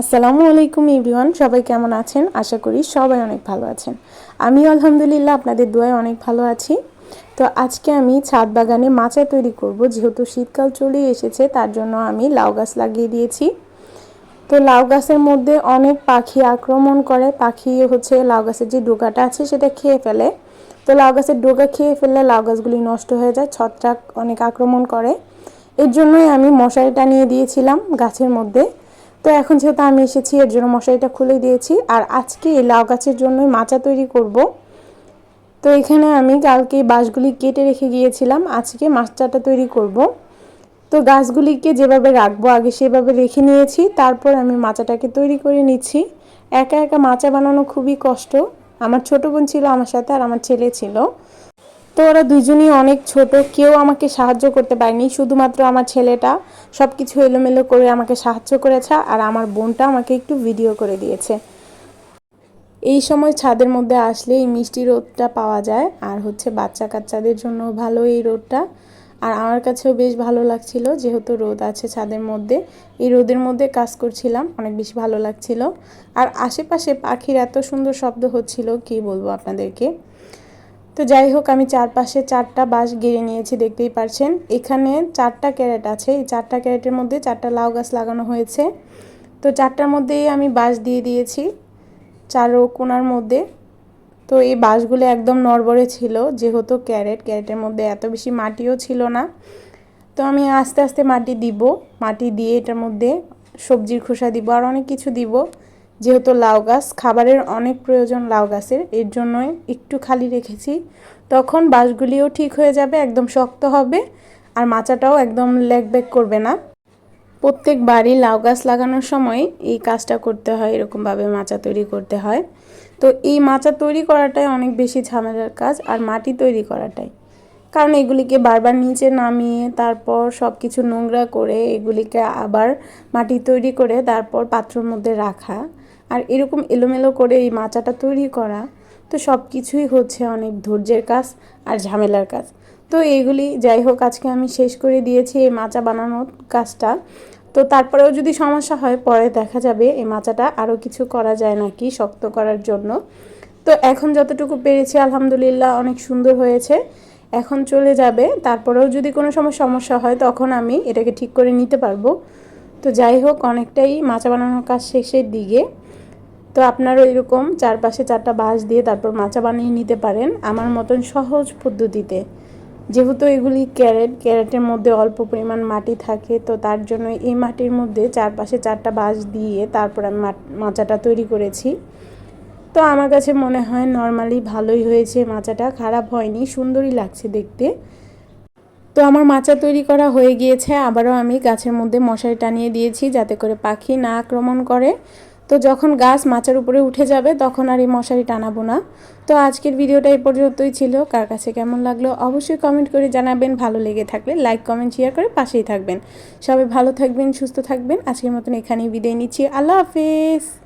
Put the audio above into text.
আসসালামু আলাইকুম এভরিওয়ান, সবাই কেমন আছেন? আশা করি সবাই অনেক ভালো আছেন। আমি আলহামদুলিল্লাহ আপনাদের দোয়ায় অনেক ভালো আছি। তো আজকে আমি ছাদ বাগানে মাচা তৈরি করব, যেহেতু শীতকাল চলে এসেছে, তার জন্য আমি লাউ গাছ লাগিয়ে দিয়েছি। তো লাউ গাছের মধ্যে অনেক পাখি আক্রমণ করে, পাখি হচ্ছে লাউ গাছের যে ডোকাটা আছে, সেটা খেয়ে ফেলে। তো লাউ গাছের ডোকা খেয়ে ফেললে লাউ গাছগুলি নষ্ট হয়ে যায়, ছত্রাক অনেক আক্রমণ করে। এর জন্যই আমি মশারি টানিয়ে দিয়েছিলাম গাছের মধ্যে। তো এখন যেহেতু আমি এসেছি, এর জন্য মশারিটা খুলে দিয়েছি। আর আজকে এই লাউ গাছের জন্যই মাচা তৈরি করব। তো এখানে আমি কালকে বাঁশগুলি কেটে রেখে গিয়েছিলাম। আজকে মাচাটা তৈরি করব। তো গাছগুলিকে যেভাবে রাখব, আগে সেভাবে রেখে নিয়েছি। তারপর আমি মাচাটাকে তৈরি করে নিচ্ছি। একা একা মাচা বানানো খুবই কষ্ট। আমার ছোট বোন ছিল আমার সাথে আর আমার ছেলে ছিল। তো ওরা দুজনই অনেক ছোট, কেউ আমাকে সাহায্য করতে পারেনি, শুধুমাত্র আমার ছেলেটা সব কিছু এলোমেলো করে আমাকে সাহায্য করেছে আর আমার বোনটা আমাকে একটু ভিডিও করে দিয়েছে। এই সময় ছাদের মধ্যে আসলে এই মিষ্টি রোদটা পাওয়া যায় আর হচ্ছে বাচ্চা কাচ্চাদের জন্য ভালো এই রোদটা। আর আমার কাছেও বেশ ভালো লাগছিল, যেহেতু রোদ আছে ছাদের মধ্যে, এই রোদের মধ্যে কাজ করছিলাম, অনেক বেশি ভালো লাগছিল। আর আশেপাশে পাখির এত সুন্দর শব্দ হচ্ছিল, কি বলব আপনাদেরকে? তো যাই হোক, আমি চারপাশে চারটা বাঁশ গেড়ে নিয়েছি, দেখতেই পারছেন। এখানে চারটা ক্যারেট আছে। এই চারটা ক্যারেটের মধ্যে চারটা লাউ গাছ লাগানো হয়েছে। তো চারটার মধ্যেই আমি বাঁশ দিয়ে দিয়েছি চারো কোনার মধ্যে। তো এই বাঁশগুলো একদম নড়বড়ে ছিল, যেহেতু ক্যারেট, ক্যারেটের মধ্যে এত বেশি মাটিও ছিল না। তো আমি আস্তে আস্তে মাটি দিব, মাটি দিয়ে এটার মধ্যে সবজির খোসা দিব, আর অনেক কিছু দিব। যেহেতু লাউ গাছ, খাবারের অনেক প্রয়োজন লাউ গাছের, এর জন্যই একটু খালি রেখেছি। তখন বাঁশগুলিও ঠিক হয়ে যাবে, একদম শক্ত হবে, আর মাচাটাও একদম লেগ ব্যাক করবে না। প্রত্যেক বাড়ি লাউ গাছ লাগানোর সময় এই কাজটা করতে হয়, এরকমভাবে মাচা তৈরি করতে হয়। তো এই মাচা তৈরি করাটাই অনেক বেশি ঝামেলার কাজ, আর মাটি তৈরি করাটাই। কারণ এগুলিকে বারবার নিচে নামিয়ে, তারপর সব কিছু নোংরা করে, এগুলিকে আবার মাটি তৈরি করে, তারপর পাত্রর মধ্যে রাখা। আর এরকম এলোমেলো করে এই মাচাটা তৈরি করা, তো সব কিছুই হচ্ছে অনেক ধৈর্যের কাজ আর ঝামেলার কাজ। তো এইগুলি যাই হোক, আজকে আমি শেষ করে দিয়েছি এই মাচা বানানোর কাজটা। তো তারপরেও যদি সমস্যা হয়, পরে দেখা যাবে এই মাচাটা আরও কিছু করা যায় নাকি শক্ত করার জন্য। তো এখন যতটুকু পেরেছি, আলহামদুলিল্লাহ অনেক সুন্দর হয়েছে। এখন চলে যাবে, তারপরেও যদি কোনো সময় সমস্যা হয়, তখন আমি এটাকে ঠিক করে নিতে পারব। তো যাই হোক, অনেকটাই মাচা বানানোর কাজ শেষের দিকে। তো আপনারও এরকম চারপাশে চারটা বাঁশ দিয়ে তারপর মাচা বানিয়ে নিতে পারেন আমার মতন সহজ পদ্ধতিতে। যেহেতু এগুলি ক্যারেট, ক্যারেটের মধ্যে অল্প পরিমাণ মাটি থাকে, তো তার জন্য এই মাটির মধ্যে চারপাশে চারটা বাঁশ দিয়ে তারপর আমি মাচাটা তৈরি করেছি। তো আমার কাছে মনে হয় নর্মালি ভালোই হয়েছে মাচাটা, খারাপ হয়নি, সুন্দরই লাগছে দেখতে। তো আমার মাচা তৈরি করা হয়ে গিয়েছে, আবারও আমি গাছের মধ্যে মশারি টানিয়ে দিয়েছি যাতে করে পাখি না আক্রমণ করে। তো যখন গাছ মাচার উপরে উঠে যাবে, তখন আর এই মশারি টানাবো না। তো আজকের ভিডিওটা এই পর্যন্তই ছিল। কার কাছে কেমন লাগল অবশ্যই কমেন্ট করে জানাবেন। ভালো লেগে থাকলে লাইক কমেন্ট শেয়ার করে পাশেই থাকবেন। সবাই ভালো থাকবেন, সুস্থ থাকবেন। আজকের মতন এখানেই বিদায় নিচ্ছি। আল্লাহ হাফেজ।